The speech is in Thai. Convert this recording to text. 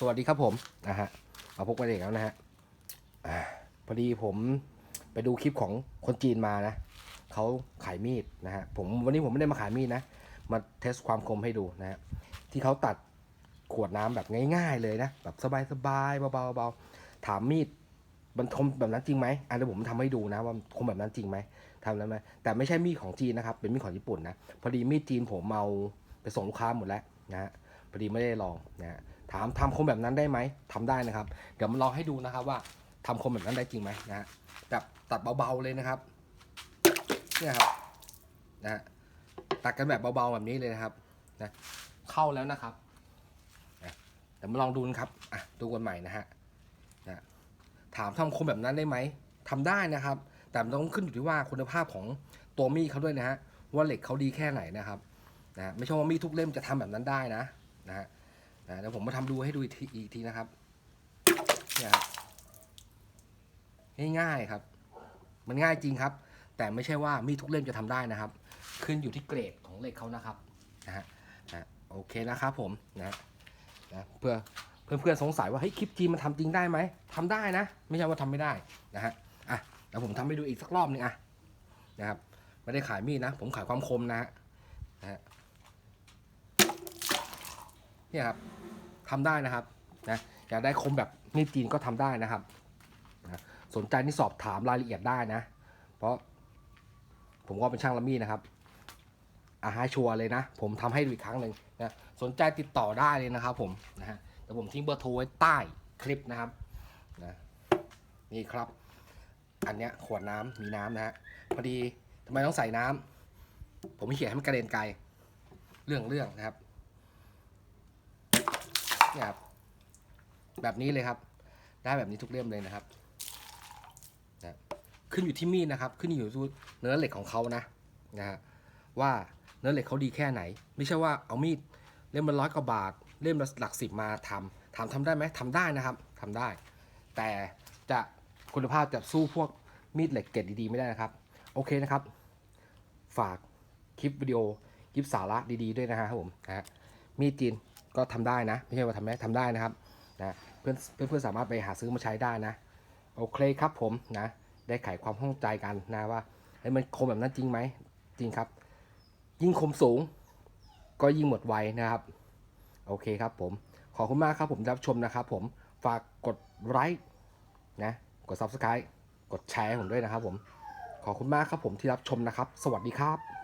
สวัสดีครับผมนะฮะมาพบกันอีกแล้วนะฮะอพอดีผมไปดูคลิปของคนจีนมานะเขาขายมีดนะฮะผมวันนี้ผมไม่ได้มาขายมีดนะ มาเทสความคมให้ดูนะฮะที่เขาตัดขวดน้ำแบบง่าย ๆ เลยนะแบบสบายๆเบาๆเบาๆถามมีดมันคมแบบนั้นจริงไหมอันนี้ผมทำให้ดูนะว่าคมแบบนั้นจริงไหมทำแล้วไหมแต่ไม่ใช่มีดของจีนนะครับ เป็นมีดของญี่ปุ่นนะพอดีมีดจีนผมเอาไปส่งลูกค้าหมดแล้วนะฮะพอดีไม่ได้ลองนะฮะ ถามทำคมแบบนั้นได้ไหมทำได้นะครับ เดี๋ยวมาลองให้ดูนะครับว่าทำคมแบบนั้นได้จริงไหมนะฮะแบบตัดเบาๆเลยนะครับเนี่ยครับนะฮะตัดกันแบบเบาๆแบบนี้เลยนะครับนะเข้าแล้วนะครับนะเดี๋ยวมาลองดูนะครับอะดูกันใหม่นะฮะนะถามทำคมแบบนั้นได้ไหมทำได้นะครับ แต่ต้องขึ้นอยู่ที่ว่าคุณภาพของตัวมีดเขาด้วยนะฮะว่าเหล็กเขาดีแค่ไหนนะครับนะไม่ใช่ว่ามีดทุกเล่มจะทำแบบนั้นได้นะนะฮะ นะเดี๋ยวผมมาทำดูให้ดูอีกทีอีกทีนะครับเนี่ยครับง่ายๆครับ มันง่ายจริงครับ แต่ไม่ใช่ว่ามีดทุกเล่มจะทำได้นะครับ ขึ้นอยู่ที่เกรดของเหล็กเขานะครับนะฮะนะโอเคนะครับผมนะนะเพื่อเพื่อนๆสงสัยว่าเฮ้ยคลิปจีนมันทำจริงได้ไหมทำได้นะ ไม่ใช่ว่าทำไม่ได้นะฮะอะเดี๋ยวผมทำให้ดูอีกสักรอบนึงอะนะครับไม่ได้ขายมีดนะ ผมขายความคมนะฮะนะฮะเนี่ยครับ ทำได้นะครับนะอยากได้คมแบบมีดจีนก็ทำได้นะครับนะสนใจนี่สอบถามรายละเอียดได้นะ เพราะผมก็เป็นช่างละมีดนะครับอาห้ชัวเลยนะ ผมทำให้ดูอีกครั้งหนึ่งนะสนใจติดต่อได้เลยนะครับ ผมนะฮะเดี๋ยวผมทิ้งเบอร์โทรไว้ใต้คลิปนะครับนะนี่ครับ อันเนี้ยขวดน้ำมีน้ำนะฮะพอดีทำไมต้องใส่น้ำผมเขียนให้มันกระเด็นไกล เรื่องเรื่องนะครับ เนี่ยครับแบบนี้เลยครับ ได้แบบนี้ทุกเล่มเลยนะครับนะขึ้นอยู่ที่มีดนะครับ ขึ้นอยู่ที่เนื้อเหล็กของเขานะนะฮะว่าเนื้อเหล็กเขาดีแค่ไหน ไม่ใช่ว่าเอามีดเล่มละร้อยกว่าบาท เล่มละหลักสิบมาทำถามทำได้ไหมทำได้นะครับทำได้ แต่จะคุณภาพจะสู้พวกมีดเหล็กเกรดดีๆไม่ได้นะครับ โอเคนะครับ ฝากคลิปวิดีโอคลิปสาระดีๆด้วยนะฮะครับผมนะฮะมีดจีน ก็ทำได้นะ ไม่ใช่ว่าทำไม่ได้ทำได้นะครับนะเพื่อนเพื่อนสามารถไปหาซื้อมาใช้ได้นะ โอเคครับผมนะได้ไขความข้องใจกันนะว่าเฮ้ยมันคมแบบนั้นจริงไหมจริงครับ ยิ่งคมสูง ก็ยิ่งหมดไวนะครับ โอเคครับผม ขอบคุณมากครับผมที่รับชมนะครับผมฝากกดไลค์นะกด subscribe กดแชร์ผมด้วยนะครับผม ขอบคุณมากครับผมที่รับชมนะครับ สวัสดีครับ